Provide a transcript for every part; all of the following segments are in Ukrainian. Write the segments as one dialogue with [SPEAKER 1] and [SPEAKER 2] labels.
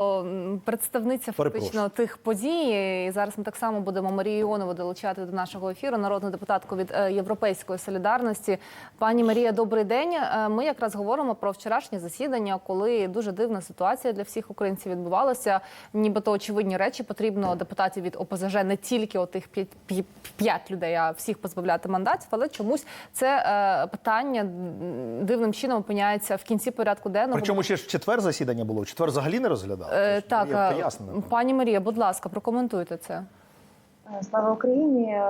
[SPEAKER 1] Um. Представниця фактично тих подій. І зараз ми так само будемо Марію Іонову долучати до нашого ефіру, народну депутатку від е, Європейської солідарності. Пані Марія, добрий день. Е, Ми якраз говоримо про вчорашнє засідання, коли дуже дивна ситуація для всіх українців відбувалася. Нібито очевидні речі потрібно депутатів від ОПЗЖ не тільки отих п'ять- людей, а всіх позбавляти мандатів. Але чомусь це е, питання дивним чином опиняється в кінці порядку денного.
[SPEAKER 2] Причому ще ж в четвер засідання було. В четвер взагалі не розглядали.
[SPEAKER 1] Е,
[SPEAKER 2] Тож,
[SPEAKER 1] так, а, пані Марія, будь ласка, прокоментуйте це.
[SPEAKER 3] Е, Слава Україні.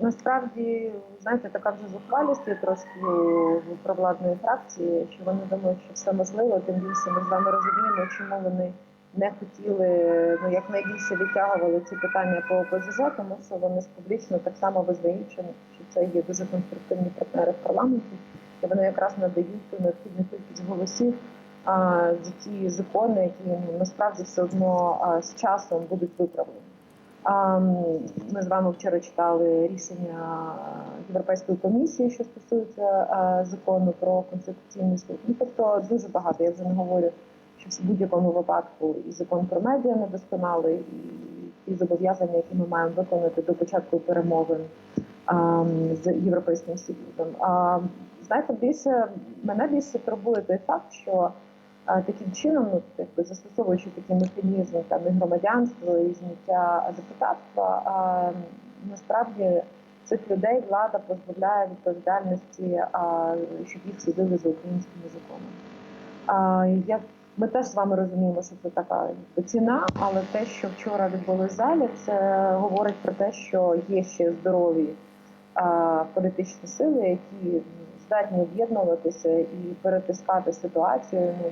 [SPEAKER 3] Насправді, знаєте, така вже зухвалість є трошки в провладної фракції, що вони думають, що все можливо. Тим більше ми з вами розуміємо, чому вони не хотіли ну якнайбільше відтягували ці питання по ОПЗЖ, тому що вони ж публічно так само визнають, що що це є дуже конструктивні партнери в парламенті, і вони якраз надають ту необхідну кількість голосів ті закони, які насправді все одно з часом будуть виправлені. Ми з вами вчора читали рішення Європейської комісії, що стосується закону про конституційний суд. Ну тобто дуже багато. Я вже не говорю, що в будь-якому випадку і закон про медіа недосконалий, і ті зобов'язання, які ми маємо виконати до початку перемовин з європейським союзом. Знаєте, більше мене більше турбує той факт, що таким чином, ну якби застосовуючи такі механізми там і громадянство, і зняття депутатства, а, насправді цих людей влада позбавляє відповідальності, а, щоб їх судили за українськими законами. Ми теж з вами розуміємо, що це така ціна, але те, що вчора відбулося в залі, це говорить про те, що є ще здорові а, політичні сили, які здатні об'єднуватися і перетискати ситуацію. Ну,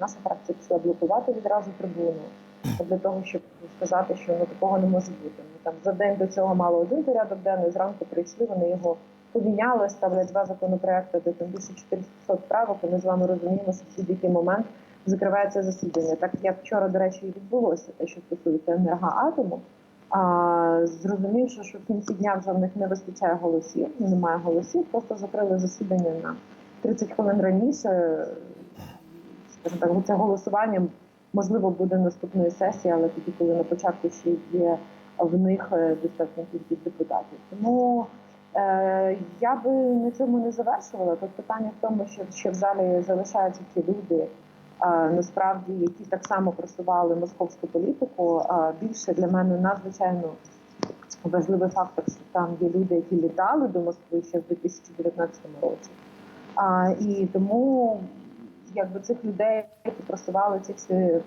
[SPEAKER 3] наша фракція пішла блокувати відразу трибуну для того, щоб сказати, що ну такого не може бути. Ми там за день до цього мали один порядок денний. Зранку прийшли, вони його поміняли, ставлять два законопроекти, де там більше 400 правок. Ми з вами розуміємо, що в будь-який момент закривається засідання. Так як вчора, до речі, і відбулося те, що стосується енергоатому. А зрозумівши, що в кінці дня вже в них не вистачає голосів, немає голосів, просто закрили засідання на 30 хвилин раніше. Скажімо так, це голосування можливо буде наступної сесії, але тоді, коли на початку ще є в них е, достатня кількість депутатів. Тому е, я би на цьому не завершувала. Тут питання в тому, що ще в залі залишаються ті люди, насправді, які так само просували московську політику. Більше для мене надзвичайно важливий фактор, що там є люди, які літали до Москви ще в 2019 році. А, і тому якби цих людей, які просували ці всі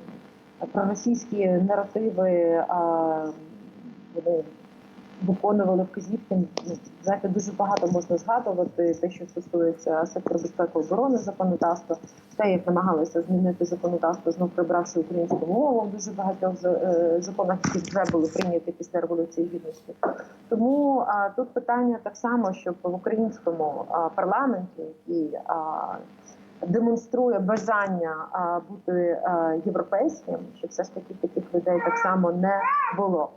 [SPEAKER 3] проросійські наративи, а, вони виконували вказівки. Знаєте, дуже багато можна згадувати те, що стосується сектору безпеки оборони законодавства, те, як намагалися змінити законодавство, знов прибравши українську мову в дуже багатьох е, законах, які вже були прийняті після революції гідності. Тому а, тут питання так само, щоб в українському а, парламенті, який а, демонструє бажання а, бути а, європейським, щоб все ж таки таких людей так само не було.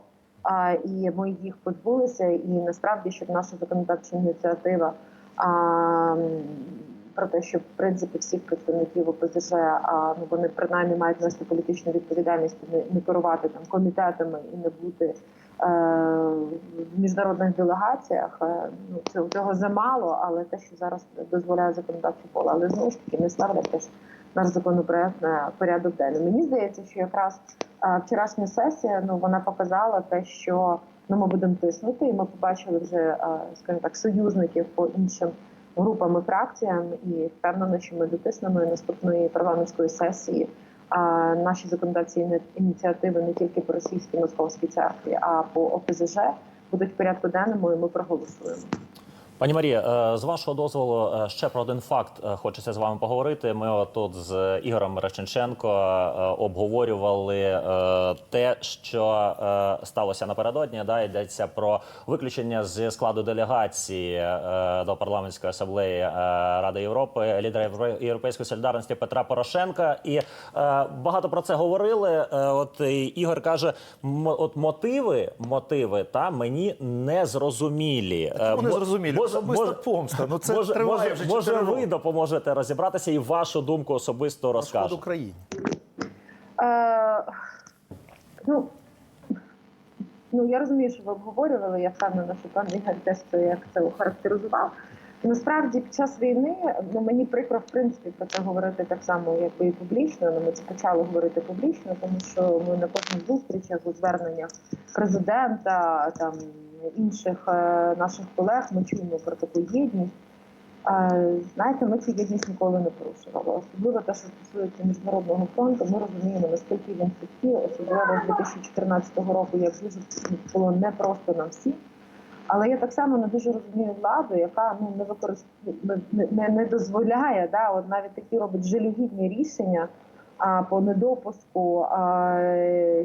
[SPEAKER 3] І ми їх позбулися, і насправді, щоб наша законодавча ініціатива про те, що в принципі всіх представників ОПЗЖ, ну вони принаймні мають нести політичну відповідальність, не, керувати там комітетами і не бути е, в міжнародних делегаціях. Е, ну цього, цього замало, але те, що зараз дозволяє законодавче поле, але знову ж таки не ставлять теж наш законопроект на порядок денний. Мені здається, що якраз вчорашня сесія ну вона показала те, що ну ми будемо тиснути, і ми побачили вже, скажімо так, союзників по іншим групам і фракціям, і впевнена, що ми дотиснемо наступної парламентської сесії. А наші законодавці іні- ініціативи не тільки по російській московській церкві, а по ОПЗЖ будуть в порядку денному, і ми проголосуємо.
[SPEAKER 4] Пані Марія, е, з вашого дозволу, е, ще про один факт е, хочеться з вами поговорити. Ми тут з Ігорем Реченченко обговорювали те, що сталося напередодні. Да, йдеться про виключення з складу делегації до парламентської асамблеї Ради Європи лідера Євро- Європейської солідарності Петра Порошенка. І багато про це говорили. От Ігор каже: от мотиви, мотиви та мені не зрозумілі.
[SPEAKER 2] Чому не зрозумілі?
[SPEAKER 4] Може-
[SPEAKER 2] Особиста
[SPEAKER 4] може-
[SPEAKER 2] помста. Ну це
[SPEAKER 4] може,
[SPEAKER 2] триває
[SPEAKER 4] може,
[SPEAKER 2] вже
[SPEAKER 4] може
[SPEAKER 2] 4
[SPEAKER 4] ви допоможете розібратися і вашу думку особисто розкажете.
[SPEAKER 2] Україні.
[SPEAKER 3] Е, ну, ну, я розумію, що ви обговорювали, я впевнена, що пан Ігор теж це як це охарактеризував. Насправді, під час війни ну мені прикро в принципі про це говорити так само, якби і публічно. Ну, ми це почали говорити публічно, тому що ми на кожних зустрічах у зверненнях президента там інших е, наших колег ми чуємо про таку єдність. Е, Знаєте, ми цю єдність ніколи не порушували. Особливо те, що стосується міжнародного фронту, ми розуміємо, наскільки він сухий, особливо з 2014 року, як дуже було непросто нам всім. Але я так само не дуже розумію владу, яка ну не використовує не, не, не дозволяє, да, от навіть такі робить жалюгідні рішення а, по недопуску, а,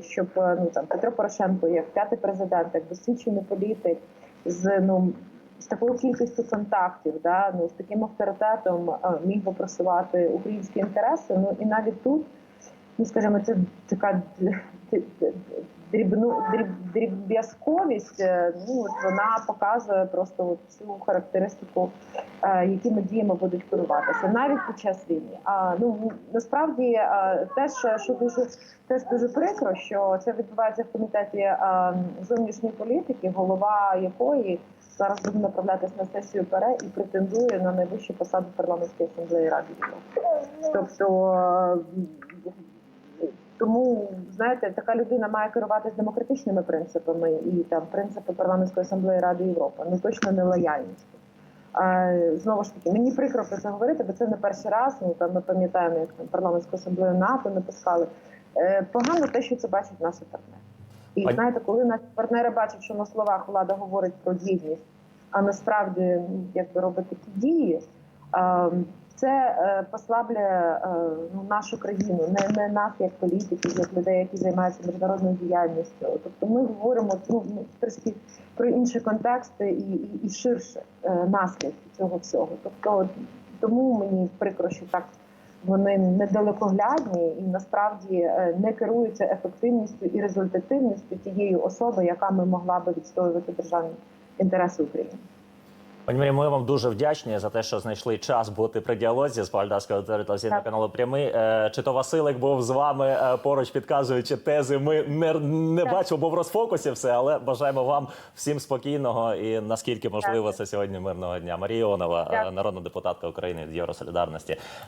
[SPEAKER 3] щоб ну там Петро Порошенко, як п'ятий президент, як досвідчений політик, з ну з такою кількістю контактів, да, ну з таким авторитетом міг би просувати українські інтереси. Ну і навіть тут, ну скажімо, це така дрібну дріб, дріб'язковість. е, Ну вона показує просто цю характеристику, е, якими діями будуть керуватися навіть під час війни. А ну насправді е, теж що дуже теж дуже прикро, що це відбувається в комітеті е, зовнішньої політики, голова якої зараз буде направлятися на сесію ПЕРЕ і претендує на найвищу посаду парламентської асамблеї Ради Тобто тому знаєте, така людина має керуватися демократичними принципами і там принципи парламентської асамблеї Ради Європи, ну точно не лояльністю. А, знову ж таки, мені прикро про це говорити, бо це не перший раз. Ну там ми пам'ятаємо, як там парламентську асамблею НАТО не пускали. Е, погано те, що це бачать наші партнери. І
[SPEAKER 4] Пані-
[SPEAKER 3] знаєте, коли наші партнери бачать, що на словах влада говорить про єдність, а насправді ну, якби робить такі дії. е, це е, послаблює е, ну, нашу країну, не, не нас як політиків, як людей, які займаються міжнародною діяльністю. Тобто ми говоримо ну, ну, про інші контексти і, і, і ширше е, наслідки цього всього. Тобто тому мені прикро, що так вони недалекоглядні і насправді не керуються ефективністю і результативністю тієї особи, яка ми могла би відстоювати державні інтереси України.
[SPEAKER 4] Пані Марі, ми вам дуже вдячні за те, що знайшли час бути при діалозі з телевізійного
[SPEAKER 3] на
[SPEAKER 4] каналу Прямий. Е, Чи то Василик був з вами е, поруч, підказуючи тези? Ми не, не бачимо, бо в розфокусі все, але бажаємо вам всім спокійного і наскільки можливо це сьогодні мирного дня. Марія Іонова, е, народна депутатка України від Євросолідарності.